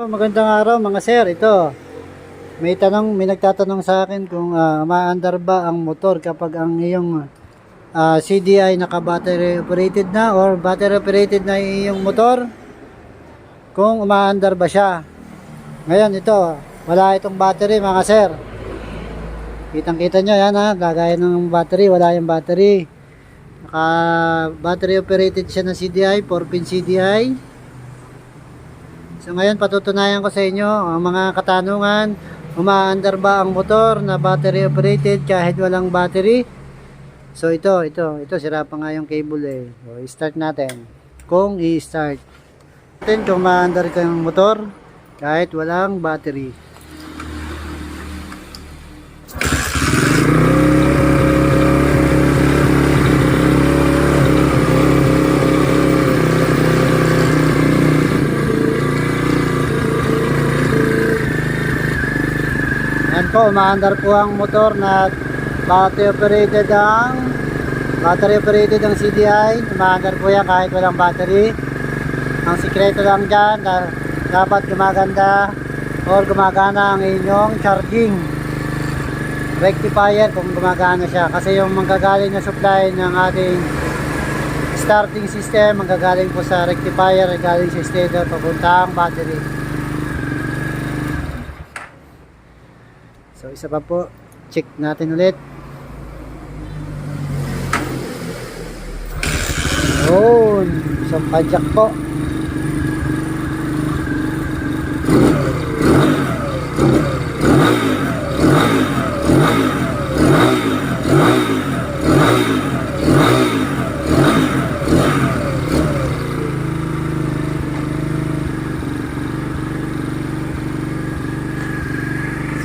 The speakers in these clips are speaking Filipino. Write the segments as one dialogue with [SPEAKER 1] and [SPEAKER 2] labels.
[SPEAKER 1] Magandang araw mga sir, ito. May tanong, may nagtatanong sa akin kung uh, maandar ba ang motor kapag ang iyong ah, CDI naka-battery operated na or battery operated na iyong motor. Kung umaandar ba siya. Ngayon ito, wala itong battery mga sir. Kitang-kita nyo yan ha, gagaya ng battery, wala yung battery. Naka battery operated siya ng CDI, 4 pin CDI. So ngayon patutunayan ko sa inyo ang mga katanungan. Umaandar ba ang motor na battery operated kahit walang battery? So ito, ito, ito sira pa nga yung cable eh. So, i-start natin. Kung i-start. Natin kung maandar ka yung motor kahit walang battery. Po, umaandar po ang motor na battery operated ang battery operated ang CDI. Umaandar po yan kahit walang battery. Ang sikreto lang dyan dapat gumaganda or gumagana ang inyong charging rectifier kung gumagana siya. Kasi yung manggagaling na supply ng ating starting system, manggagaling po sa rectifier, galing sa stator, papuntang battery. Isa pa po, check natin ulit. Yun, isang padyak po.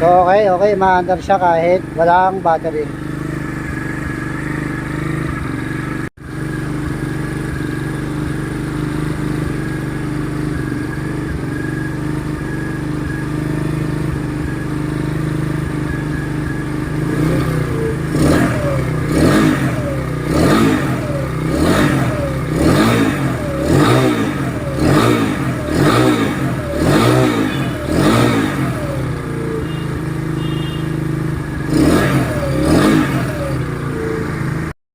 [SPEAKER 1] Okay, okay, maandar siya kahit walang battery.